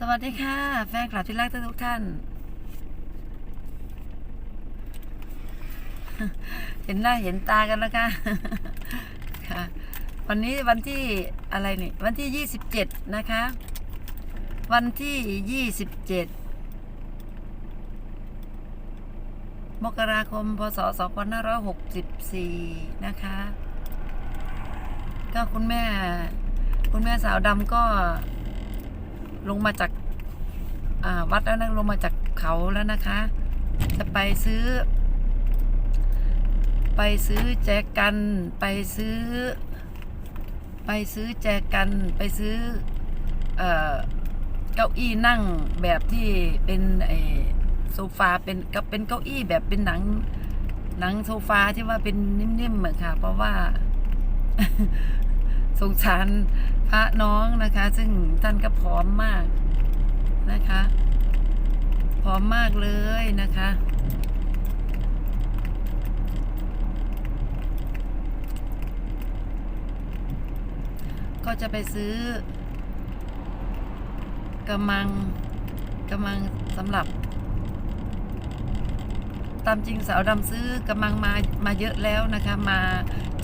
สวัสดีค่ะ แฟนคลับที่รักทุกท่าน เห็นหน้าเห็นตากันแล้วค่ะค่ะ วันนี้วันที่อะไรนี่ วันที่ยี่สิบเจ็ดนะคะ วันที่ยี่สิบเจ็ดมกราคม พศสองพันห้าร้อยหกสิบสี่นะคะ ก็คุณแม่ คุณแม่สาวดำก็ ลงมาจากาวัดแล้วนะลงมาจากเขาแล้วนะคะ จะไปซื้อ ไปซื้อแจกัน ไปซื้อ ไปซื้อแจกัน ไปซื้อเอ่อเก้าอี้นั่งแบบที่เป็นไอโซฟาเป็นกับเป็นเก้าอี้แบบเป็นหนัง หนังโซฟาที่ว่าเป็นนิ่มๆอะค่ะ เพราะว่า สงสารพระน้องนะคะ ซึ่งท่านก็พร้อมมากนะคะพร้อมมากเลยนะคะ ก็จะไปซื้อกำมังกำมังสำหรับ ตามจริงสาวดำซื้อกำมังมามาเยอะแล้วนะคะ มา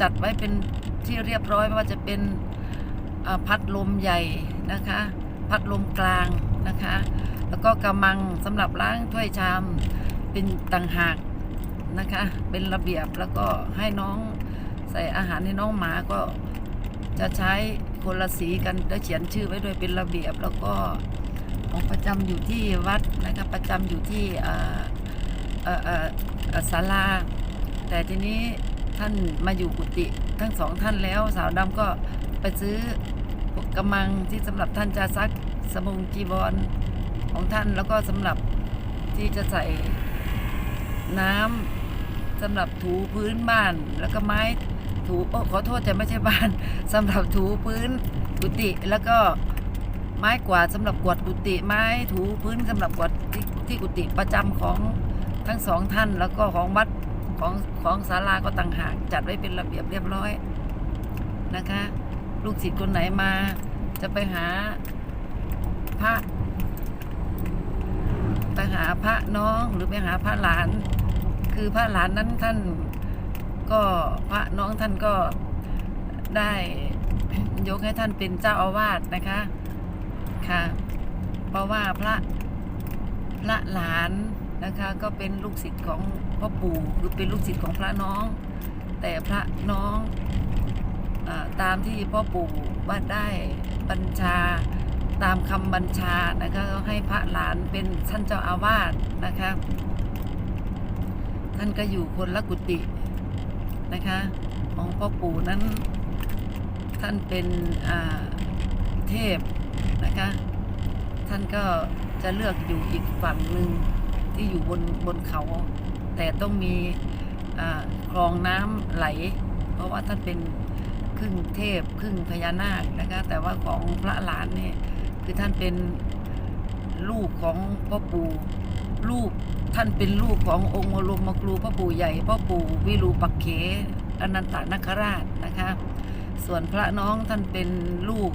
จัดไว้เป็น ที่เรียบร้อยไม่ว่าจะเป็นพัดลมใหญ่นะคะ พัดลมกลางนะคะ แล้วก็กำมังสำหรับล้างถ้วยชามเป็นต่างหากนะคะ เป็นระเบียบแล้วก็ให้น้องใส่อาหารให้น้องหมาก็จะใช้คนละสีกันแล้วเขียนชื่อไว้ด้วยเป็นระเบียบแล้วก็ประจำอยู่ที่วัดนะคะประจำอยู่ที่อ่าเอ่อเอ่อเอ่อศาลาแต่ทีนี้ ท่านมาอยู่กุฏิทั้งสองท่านแล้ว สาวดำก็ไปซื้อกกำมังที่สำหรับท่านจะซักสบงจีวรของท่านแล้วก็สำหรับที่จะใส่น้ำสำหรับถูพื้นบ้าน แล้วก็ไม้ถูโอ้ขอโทษแต่ไม่ใช่บ้านสำหรับถูพื้นกุฏิแล้วก็ไม้กวาดสำหรับกวาดกุฏิไม้ถูพื้นสำหรับกวาดที่ที่กุฏิประจำของทั้งสองท่าน แล้วก็ของวัด ของของศาลาก็ต่างหากจัดไว้เป็นระเบียบเรียบร้อยนะคะ ลูกศิษย์คนไหนมา จะไปหาพระไปหาพระน้องหรือไปหาพระหลาน คือพระหลานนั้นท่านก็พระน้องท่านก็ได้ยกให้ท่านเป็นเจ้าอาวาสนะคะค่ะ เพราะว่าพระพระหลานนะคะ ก็เป็นลูกศิษย์ของ พ่อปู่คือเป็นลูกศิษย์ของพระน้อง แต่พระน้องอตามที่พ่อปู่ว่าได้บัญชาตามคำบัญชานะคะก็ให้พระหลานเป็นท่านเจ้าอาวาสนะคะท่านก็อยู่คนละกุฏินะคะของพ่อปู่นั้นท่านเป็นเทพนะคะท่านก็จะเลือกอยู่อีกฝั่งหนึ่งที่อยู่บนบนเขา แต่ต้องมีคลองน้ำไหล เพราะว่าท่านเป็นครึ่งเทพครึ่งพญานาคนะคะแต่ว่าของพระหลานเนี่ยคือท่านเป็นลูกของพ่อปู่ลูกท่านเป็นลูกขององค์บรมครูพ่อปู่ใหญ่พ่อปู่วิรูปักเขอนันตนาคราชนะคะส่วนพระน้องท่านเป็นลูก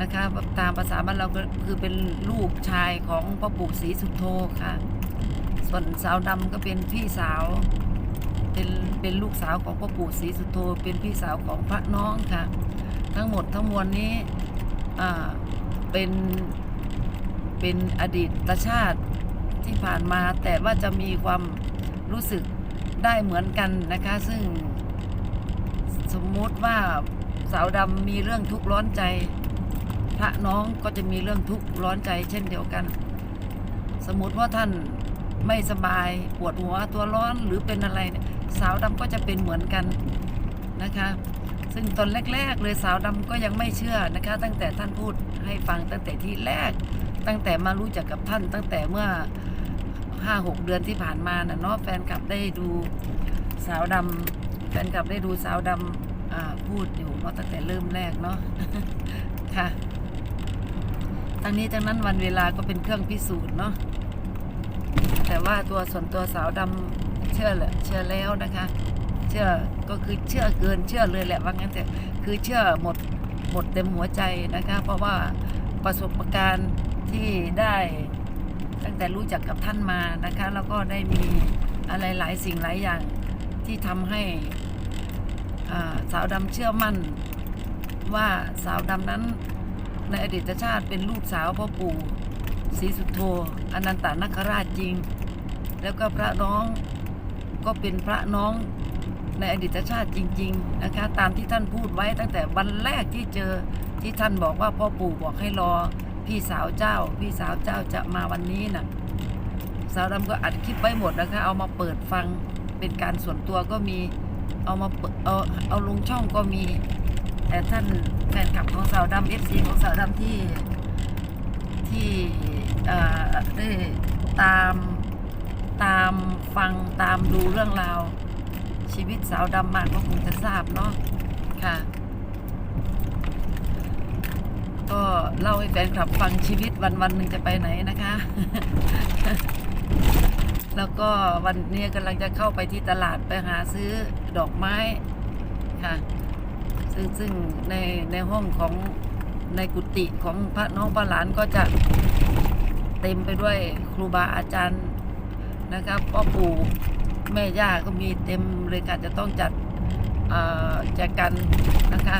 นะคะตามภาษาบ้านเราก็คือเป็นลูกชายของพ่อปู่ศรีสุโธค่ะ ส่วนสาวดำก็เป็นพี่สาว เป็นเป็นลูกสาวของพ่อปู่ศรีสุโธเป็นพี่สาวของพระน้องค่ะ ทั้งหมดทั้งมวลนี้อ่าเป็นเป็นอดีตชาติที่ผ่านมาแต่ว่าจะมีความรู้สึกได้เหมือนกันนะคะ ซึ่งสมมุติว่าสาวดำมีเรื่องทุกข์ร้อนใจ พระน้องก็จะมีเรื่องทุกข์ร้อนใจเช่นเดียวกัน สมมติว่าท่าน ไม่สบายปวดหัวตัวร้อนหรือเป็นอะไรเนี่ยสาวดำก็จะเป็นเหมือนกันนะคะ ซึ่งตอนแรก ๆ เลยสาวดำก็ยังไม่เชื่อนะคะ ตั้งแต่ท่านพูดให้ฟังตั้งแต่ที่แรก ตั้งแต่มารู้จักกับท่าน ตั้งแต่เมื่อห้าหกเดือนที่ผ่านมานะเนาะแฟนคลับได้ดูสาวดำแฟนคลับได้ดูสาวดำอ่าพูดอยู่เนาะตั้งแต่เริ่มแรกเนาะค่ะทั้งนี้ทั้งนั้นวันเวลาก็เป็นเครื่องพิสูจน์เนาะ แต่ว่าตัวส่วนตัวสาวดำเชื่อแหละเชื่อแล้วนะคะ เชื่อก็คือเชื่อเกินเชื่อเลยแหละว่างั้นแต่คือเชื่อหมดหมดเต็มหัวใจนะคะ เพราะว่าประสบการณ์ที่ได้ตั้งแต่รู้จักกับท่านมานะคะ แล้วก็ได้มีอะไรหลายสิ่งหลายอย่างที่ทำให้สาวดำเชื่อมั่น ว่าสาวดำนั้นในอดีตชาติเป็นลูกสาวพ่อปู่ศรีสุโธอนันตานาคราชจริง แล้วก็พระน้องก็เป็นพระน้องในอดีตชาติจริง ๆ นะคะ ตามที่ท่านพูดไว้ตั้งแต่วันแรกที่เจอที่ท่านบอกว่าพ่อปู่บอกให้รอพี่สาวเจ้า พี่สาวเจ้าจะมาวันนี้น่ะสาวดำก็อัดคลิปไว้หมดนะคะ เอามาเปิดฟังเป็นการส่วนตัวก็มีเอามาเปิดเอาเอาลงช่องก็มี แต่ท่านแฟนคลับของสาวดำเอฟซีของสาวดำที่ที่เอ่อได้ตาม ตามฟังตามดูเรื่องราว ชีวิตสาวดำมาก็คงจะทราบเนาะค่ะ ก็เล่าให้แฟนคลับฟังชีวิตวันวันหนึ่งจะไปไหนนะคะ แล้วก็วันนี้กำลังจะเข้าไปที่ตลาดไปหาซื้อดอกไม้ค่ะ ซึ่งซึ่งในในห้องของในกุฏิของพระน้องพระหลานก็จะเต็มไปด้วยครูบาอาจารย์ นะครับพ่อปู่แม่ย่าก็มีเต็มเลยค่ะจะต้องจัดอ่อแจกันนะคะ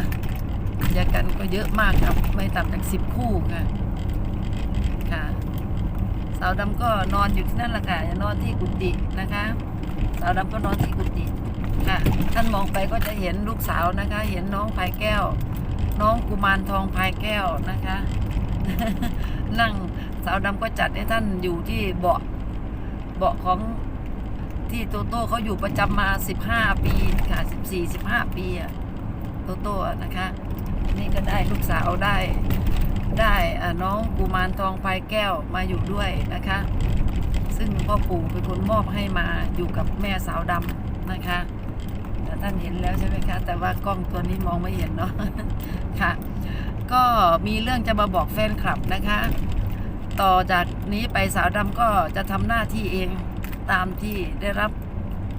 แจกันก็เยอะมากครับไม่ต่ำจากสิบคู่ค่ะค่ะสาวดำก็นอนอยู่ที่นั่นแหละค่ะนอนที่กุฏินะคะสาวดำก็นอนที่กุฏิค่ะท่านมองไปก็จะเห็นลูกสาวนะคะ เห็นน้องพายแก้ว น้องกุมารทองพายแก้วนะคะ นั่งสาวดำก็จัดให้ท่านอยู่ที่เบาะ เบาะของที่โตโต้เขาอยู่ประจำมา 15 ปีค่ะ 14 15 ปีอะโตโต้นะคะ นี่ก็ได้ลูกสาวได้ได้น้องกุมารทองพายแก้วมาอยู่ด้วยนะคะ ซึ่งพ่อปู่เป็นคนมอบให้มาอยู่กับแม่สาวดำนะคะแต่ท่านเห็นแล้วใช่ไหมคะ แต่ว่ากล้องตัวนี้มองไม่เห็นเนาะค่ะ ก็มีเรื่องจะมาบอกแฟนคลับนะคะ ต่อจากนี้ไปสาวดำก็จะทำหน้าที่เองตามที่ได้รับ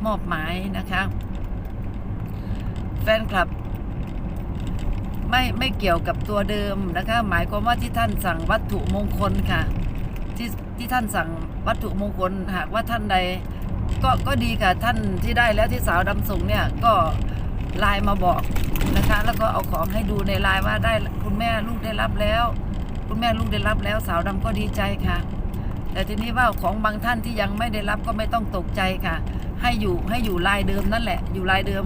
มอบหมายนะคะ แฟนคลับ ไม่ไม่เกี่ยวกับตัวเดิมนะคะ หมายความว่าที่ท่านสั่งวัตถุมงคลค่ะ ที่ที่ท่านสั่งวัตถุมงคลหากว่าท่านใด ก็ก็ดีค่ะท่านที่ได้แล้วที่สาวดำส่งเนี่ยก็ไลน์มาบอกนะคะ แล้วก็เอาของให้ดูในไลน์ว่าได้คุณแม่ลูกได้รับแล้ว คุณแม่ลูกได้รับแล้วสาวดำก็ดีใจค่ะ แต่ทีนี้ว่าของบางท่านที่ยังไม่ได้รับก็ไม่ต้องตกใจค่ะ ให้อยู่ให้อยู่ลายเดิมนั่นแหละ อยู่ลายเดิม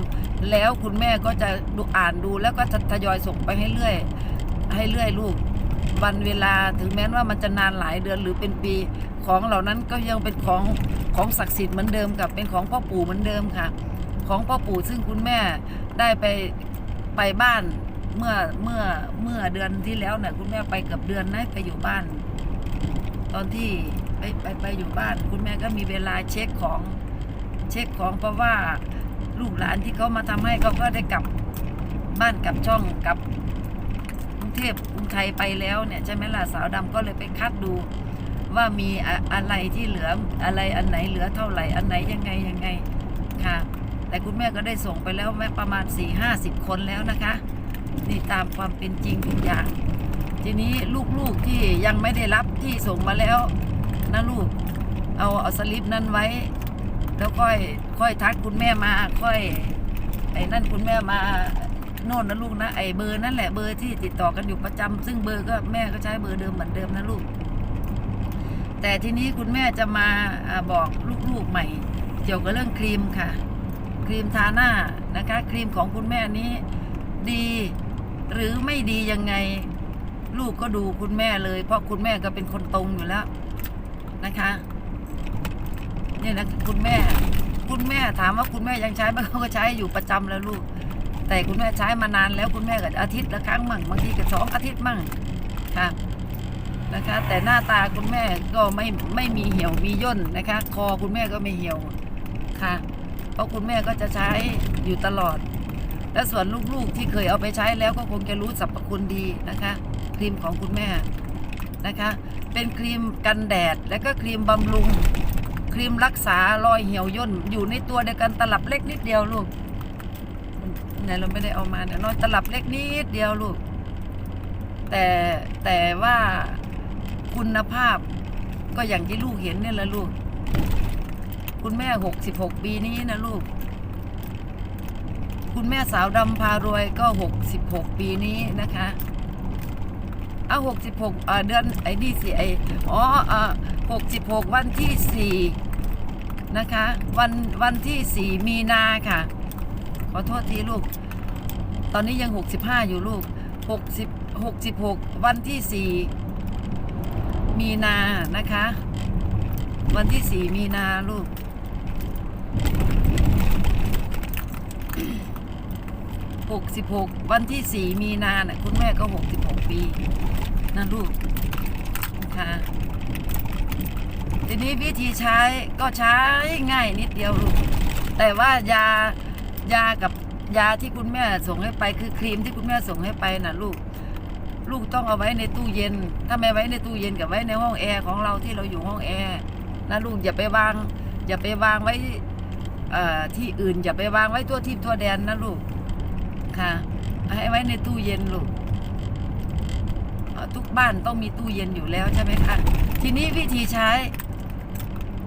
แล้วคุณแม่ก็จะดูอ่านดูแล้วก็ทยอยส่งไปให้เรื่อย ให้เรื่อยลูกวันเวลาถึงแม้ว่ามันจะนานหลายเดือนหรือเป็นปี ของเหล่านั้นก็ยังเป็นของของศักดิ์สิทธิ์เหมือนเดิมกับเป็นของพ่อปู่เหมือนเดิมค่ะ ของพ่อปู่ซึ่งคุณแม่ได้ไปไปบ้าน เมื่อเมื่อเมื่อเดือนที่แล้วเนี่ยคุณแม่ไปเกือบเดือนนะไปอยู่บ้าน ตอนที่ไปไปไปอยู่บ้าน คุณแม่ก็มีเวลาเช็คของเช็คของเพราะว่าลูกหลานที่เขามาทำให้เขาก็ได้กลับบ้านกลับช่องกลับกรุงเทพกรุงไทยไปแล้วเนี่ยใช่ไหมล่ะสาวดำก็เลยไปคัดดูว่ามีอะอะไรที่เหลืออะไรอันไหนเหลือเท่าไหร่อันไหนยังไงยังไงค่ะ แต่คุณแม่ก็ได้ส่งไปแล้วแม่ประมาณ4ี่ห้าสิบคนแล้วนะคะ นี่ตามความเป็นจริงทุกอย่าง ทีนี้ลูกๆที่ยังไม่ได้รับที่ส่งมาแล้วนะลูก เอาเอาสลิปนั้นไว้ แล้วค่อยค่อยทักคุณแม่มา ค่อยไอ้นั่นคุณแม่มาโน่นนะลูกนะไอ้เบอร์นั่นแหละเบอร์ที่ติดต่อกันอยู่ประจำซึ่งเบอร์ก็แม่ก็ใช้เบอร์เดิมเหมือนเดิมนะลูก แต่ทีนี้คุณแม่จะมาอาบอกลูกๆใหม่ เกี่ยวกับเรื่องครีมค่ะ ครีมทาหน้านะคะ ครีมของคุณแม่นี้ดี หรือไม่ดียังไง ลูกก็ดูคุณแม่เลย เพราะคุณแม่ก็เป็นคนตรงอยู่แล้วนะคะเนี่ยนะคุณแม่ คุณแม่ถามว่าคุณแม่ยังใช้ไหมเขาก็ใช้อยู่ประจำแล้วลูก แต่คุณแม่ใช้มานานแล้วคุณแม่ก็อาทิตย์ละครั้งมั่งบางทีก็สองอาทิตย์มั่งค่ะนะคะ แต่หน้าตาคุณแม่ก็ไม่ไม่มีเหี่ยวมีย่นนะคะ คอคุณแม่ก็ไม่เหี่ยวค่ะ เพราะคุณแม่ก็จะใช้อยู่ตลอด และส่วนลูกๆที่เคยเอาไปใช้แล้วก็คงจะรู้สรรพคุณดีนะคะ ครีมของคุณแม่นะคะ เป็นครีมกันแดดและก็ครีมบำรุง ครีมรักษารอยเหี่ยวย่นอยู่ในตัวเดียวกันตลับเล็กนิดเดียวลูกเนี่ยเราไม่ได้เอามาเนี่ยน้อยตลับเล็กนิดเดียวลูก แต่แต่ว่าคุณภาพก็อย่างที่ลูกเห็นเนี่ยแหละลูก คุณแม่หกสิบหกปีนี้นะลูก คุณแม่สาวดำพารวยก็ 66 ปีนี้นะคะเอา66อ่าเดือนไอ้ดีสิไออ๋ออ่า66 วันที่ 4 นะคะ วันวันที่ 4 มีนาค่ะ ขอโทษทีลูก ตอนนี้ยัง 65 อยู่ลูก 60 66 วันที่ 4 มีนานะคะ วันที่ 4 มีนาลูก Mm-hmm. 66 วันที่ 4 มีนาน่ะคุณแม่ก็ 66 ปีนะลูกค่ะทีนี้วิธีใช้ก็ใช้ง่ายนิดเดียวลูก แต่ว่ายายากับยาที่คุณแม่ส่งให้ไปคือครีมที่คุณแม่ส่งให้ไปนะลูก ลูกต้องเอาไว้ในตู้เย็น ถ้าไม่ไว้ในตู้เย็นกับไว้ในห้องแอร์ของเราที่เราอยู่ห้องแอร์นะลูกอย่าไปวาง อย่าไปวางไว้ที่อื่น อย่าไปวางไว้ทั่วทิพย์ทั่วแดนนะลูก ค่ะให้ไว้ในตู้เย็นลูกทุกบ้านต้องมีตู้เย็นอยู่แล้วใช่ไหมคะทีนี้วิธีใช้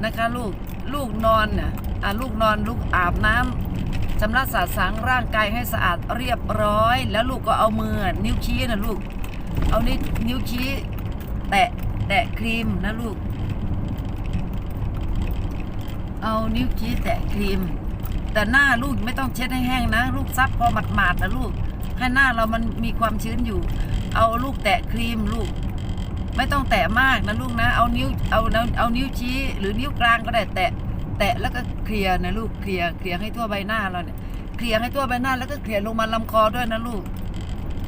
นะคะลูกลูกนอนน่ะอะลูกนอนลูกอาบน้ำชำระสาสางร่างกายให้สะอาดเรียบร้อย แล้วลูกก็เอามือนิ้วชี้นะลูก เอานิ้วนิ้วชี้แตะแตะครีมนะลูก เอานิ้วชี้แตะครีม แต่หน้าลูกไม่ต้องเช็ดให้แห้งนะ ลูกซับพอหมาดๆนะลูก ให้หน้าเรามันมีความชื้นอยู่ เอาลูกแตะครีมลูก ไม่ต้องแตะมากนะลูกนะ เอานิ้วเอาเอาเอานิ้วชี้หรือนิ้วกลางก็ได้แตะ แตะแล้วก็เคลียร์นะลูกเคลียร์เคลียร์ให้ทั่วใบหน้าเราเนี่ยเคลียร์ให้ทั่วใบหน้าแล้วก็เคลียร์ลงมาลำคอด้วยนะลูก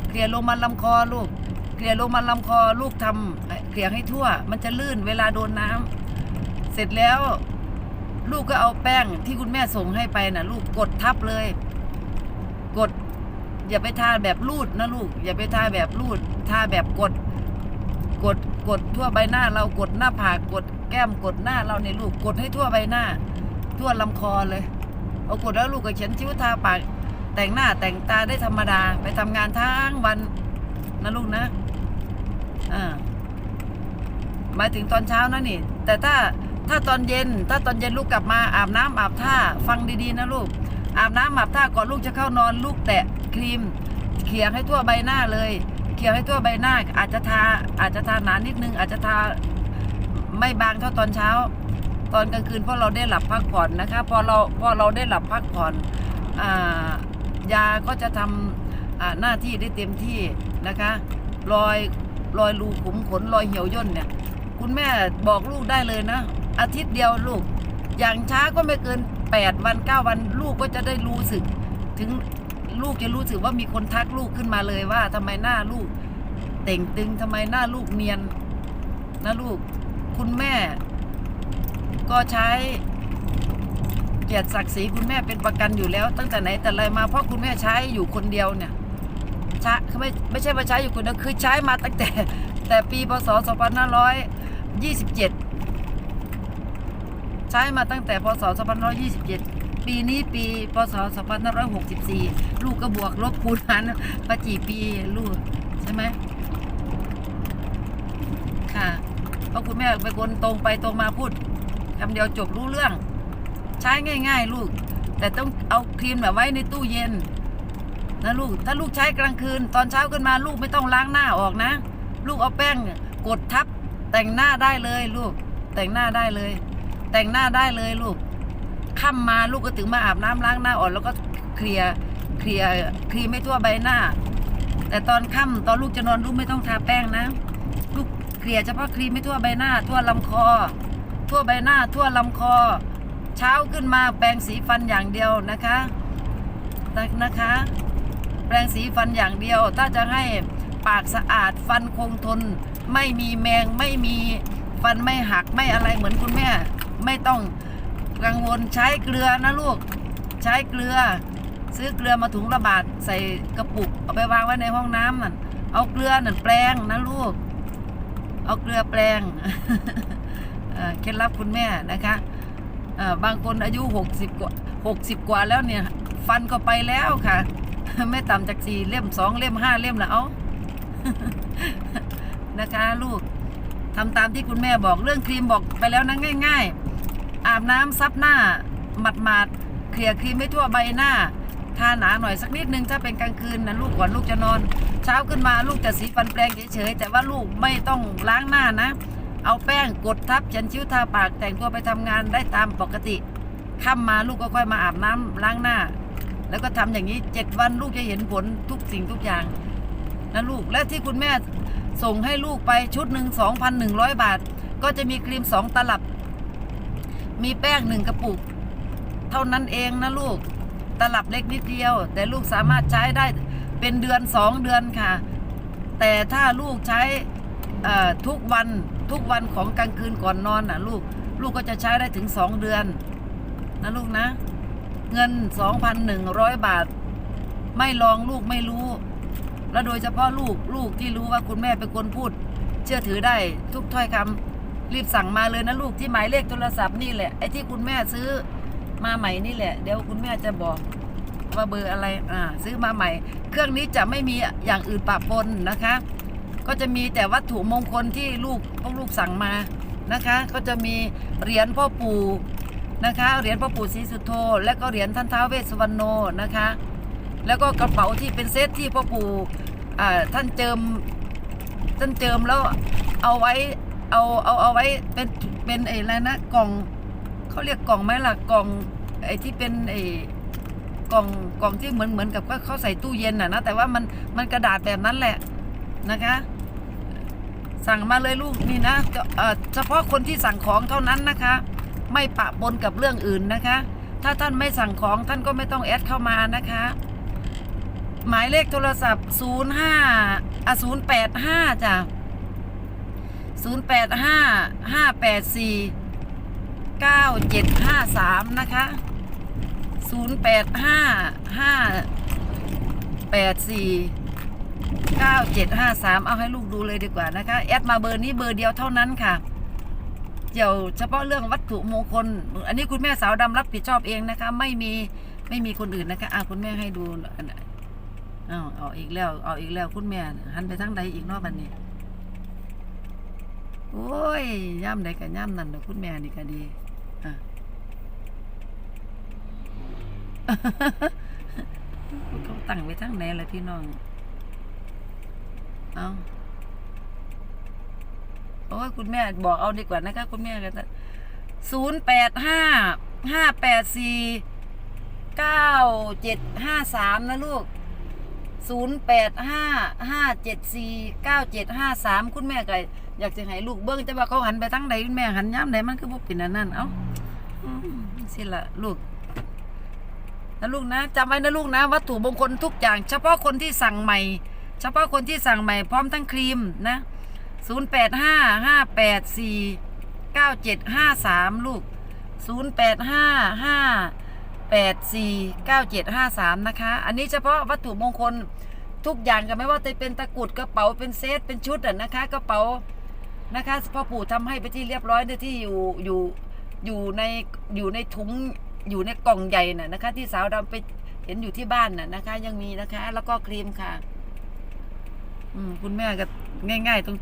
เคลียร์ลงมาลำคอลูก เคลียร์ลงมาลำคอลูกทำเคลียร์ให้ทั่ว มันจะลื่นเวลาโดนน้ำเสร็จแล้ว ลูกก็เอาแป้งที่คุณแม่ส่งให้ไปนะลูกกดทับเลย กด อย่าไปทาแบบรูดนะลูก อย่าไปทาแบบรูดทาแบบกด กดกดทั่วใบหน้า เรากดหน้าผากกดแก้มกดหน้าเราในยลูกกดให้ทั่วใบหน้า ทั่วลำคอเลยเอากดแล้วลูกก็เขียนชิ้วทาปากแต่งหน้าแต่งตาได้ธรรมดา ไปทำงานทั้งวันนะลูกนะอ่าหมายถึงตอนเช้านะนี่ แต่ถ้า ถ้าตอนเย็น ถ้าตอนเย็นลูกกลับมาอาบน้ำอาบท่าฟังดีๆนะลูก อาบน้ำอาบท่าก่อนลูกจะเข้านอน ลูกแตะครีมเขี่ยให้ทั่วใบหน้าเลยเขี่ยให้ทั่วใบหน้า อาจจะทาอาจจะทาหนานิดนึง อาจจะทาไม่บางเท่าตอนเช้า ตอนกลางคืนเพราะเราได้หลับพักผ่อนนะคะพอเราพอเราได้หลับพักผ่อนอยาก็จะทำอ่าหน้าที่ได้เต็มที่นะคะรอยรอยรูขุมขนรอยเหี่ยวย่นเนี่ย คุณแม่บอกลูกได้เลยนะ อาทิตย์เดียวลูก อย่างช้าก็ไม่เกินแปดวันเก้าวันลูกก็จะได้รู้สึก ถึงลูกจะรู้สึกว่ามีคนทักลูกขึ้นมาเลยว่าทำไมหน้าลูก เต่งตึงทำไมหน้าลูกเนียนนะลูก คุณแม่ ก็ใช้เกียรติศักดิ์ศรีคุณแม่เป็นประกันอยู่แล้ว ตั้งแต่ไหนแต่ไรมาเพราะคุณแม่ใช้อยู่คนเดียวเนี่ยใช้ไม่ไม่ใช่ว่าใช้อยู่คนเดียวคือใช้มาตั้งแต่ แต่ปีพศ2527 ช้มาตั้งแต่พศ 2527 ปีนี้ปี พศ 2564 ลูกก็บวกลบคูณหารมากี่ปีลูกใช่ไหมค่ะเพราะคุณแม่เป็นคนตรงไปตรงมาพูดคำเดียวจบรู้เรื่อง ใช้ง่าย ๆ ลูก แต่ต้องเอาครีมแบบไว้ในตู้เย็นนะลูก ถ้าลูกใช้กลางคืน ตอนเช้าขึ้นมาลูกไม่ต้องล้างหน้าออกนะ ลูกเอาแป้งกดทับแต่งหน้าได้เลยลูกแต่งหน้าได้เลย แต่งหน้าได้เลยลูกค่ำมาลูกก็ถึงมาอาบน้ำล้างหน้าอ่อกแล้วก็เคลียร์เคลียร์ครีมไม่ทั่วใบหน้า แต่ตอนค่ำตอนลูกจะนอนลูกไม่ต้องทาแป้งนะ ลูกเคลียร์เฉพาะครีมไม่ทั่วใบหน้า ทั่วลำคอ ทั่วใบหน้า ทั่วลำคอ เช้าขึ้นมาแปรงสีฟันอย่างเดียวนะคะนะคะ แปรงสีฟันอย่างเดียว ถ้าจะให้ปากสะอาดฟันคงทน ไม่มีแมงไม่มีฟันไม่หักไม่อะไรเหมือนคุณแม่ ไม่ต้องกังวลใช้เกลือนะลูก ใช้เกลือ ซื้อเกลือมาถุงละบาทใส่กระปุก เอาไปวางไว้ในห้องน้ำนั่นเอาเกลือนั่นแปลงนะลูก เอาเกลือแปลงเคล็ดลับคุณแม่นะคะบางคนอายุหกสิบกว่าหกสิบกว่าแล้วเนี่ย ฟันก็ไปแล้วค่ะ ไม่ต่ำจากสี่เล่มสองเล่มห้าเล่มแล้วเอานะคะ ลูกทำตามที่คุณแม่บอกเรื่องครีมบอกไปแล้วนะง่าย ๆ อาบน้ำซับหน้าหมัดหมาดๆเคลียร์ครีมไม่ทั่วใบหน้า ทาหนาหน่อยสักนิดนึงถ้าเป็นกลางคืนนะลูกก่อนลูกจะนอน เช้าขึ้นมาลูกจะสีฟันแปรงเฉยๆแต่ว่าลูกไม่ต้องล้างหน้านะ เอาแป้งกดทับเขียนคิ้วทาปากแต่งตัวไปทำงานได้ตามปกติค่ำมาลูกก็ค่อยมาอาบน้ำล้างหน้า แล้วก็ทำอย่างนี้เจ็ดวันลูกจะเห็นผลทุกสิ่งทุกอย่างนะลูกและที่คุณแม่ส่งให้ลูกไปชุดหนึ่งสองพันหนึ่งร้อยบาท ก็จะมีครีมสองตลับ มีแป้งหนึ่งกระปุก เท่านั้นเองนะลูก ตลับเล็กนิดเดียว แต่ลูกสามารถใช้ได้เป็นเดือนสองเดือนค่ะ แต่ถ้าลูกใช้ทุกวันทุกวันของกลางคืนก่อนนอนน่ะลูก ลูกก็จะใช้ได้ถึงสองเดือนนะลูกนะ เงิน 2,100 บาท ไม่ลองลูกไม่รู้ แล้วโดยเฉพาะลูกลูกที่รู้ว่าคุณแม่เป็นคนพูด เชื่อถือได้ทุกถ้อยคำ รีบสั่งมาเลยนะลูกที่หมายเลขโทรศัพท์นี่แหละไอ้ที่คุณแม่ซื้อมาใหม่นี่แหละ เดี๋ยวคุณแม่จะบอกว่าเบอร์อะไรอ่าซื้อมาใหม่ เครื่องนี้จะไม่มีอย่างอื่นปะปนนะคะ ก็จะมีแต่วัตถุมงคลที่ลูกพวกลูกสั่งมานะคะ ก็จะมีเหรียญพ่อปู่นะคะเหรียญพ่อปู่ศรีสุโธและก็เหรียญท่านท้าวเวสสวรรณโนนะคะ แล้วก็กระเป๋าที่เป็นเซตที่พ่อปู่อ่าท่านเจิมท่านเจิมแล้วเอาไว้ เอาเอาเอาไว้เป็นเป็นไอ้อะไรนะกล่องเขาเรียกกล่องไหมล่ะกล่องไอ้ที่เป็นไอ้กล่องกล่องที่เหมือนเหมือนกับว่าเขาใส่ตู้เย็นน่ะนะแต่ว่ามันมันกระดาษแบบนั้นแหละนะคะ สั่งมาเลยลูกนี่นะเฉเอ่อเฉพาะคนที่สั่งของเท่านั้นนะคะ ไม่ปะปนกับเรื่องอื่นนะคะ ถ้าท่านไม่สั่งของท่านก็ไม่ต้องแอดเข้ามานะคะ หมายเลขโทรศัพท์ 05อะ085จ้ะ 085 584 9753 นะคะ 085 584 9753 เอาให้ลูกดูเลยดีกว่านะคะ แอดมาเบอร์นี้เบอร์เดียวเท่านั้นค่ะเกี่ยวเฉพาะเรื่องวัตถุมงคล อันนี้คุณแม่สาวดำรับผิดชอบเองนะคะ ไม่มีไม่มีคนอื่นนะคะอะคุณแม่ให้ดูอ้าวเอาอีกแล้ว เอาอีกแล้วคุณแม่หันไปทางใดอีกนอกบันนี้ โอ้ยย่ำใดกับย่ำนั่นเด้อคุณแม่นี่ก็ดีอะเขาตั้งไว้ทางไหนล่ะพี่น้อง เอาโอ้ยคุณแม่บอกเอาดีกว่านะคะคุณแม่ก็ศูนย์แปดห้าห้าแปดสี่เก้าเจ็ดห้าสามนะลูก ศูนย์แปดห้าห้าเจ็ดสี่เก้าเจ็ดห้าสามคุณแม่ก็อยากจะให้ลูกเบิ้งแต่ว่าเขาหันไปทางใดคุณแม่หันย้ำไหนมันคือพวกปิ่นอันนั่นเอ้าสิละลูกนะลูกนะจำไว้นะลูกนะ วัตถุมงคลทุกอย่าง เฉพาะคนที่สั่งใหม่ เฉพาะคนที่สั่งใหม่พร้อมทั้งครีมนะ0 8 5 5 8 4 9 7 5 3 ลูก 0 8 5 5 8 4 9 7 5 3 นะคะ อันนี้เฉพาะวัตถุมงคลทุกอย่างกันไม่ว่าจะเป็นตะกรุดกระเป๋าเป็นเซตเป็นชุดอะนะคะ กระเป๋านะคะพ่อปู่ทำให้ไปที่เรียบร้อยในที่อยู่อยู่อยู่ในอยู่ในถุงอยู่ในกล่องใหญ่น่ะนะคะ ที่สาวดำไปเห็นอยู่ที่บ้านน่ะนะคะ ยังมีนะคะ แล้วก็ครีมค่ะ อืมคุณแม่ก็ง่าย ๆ ตรง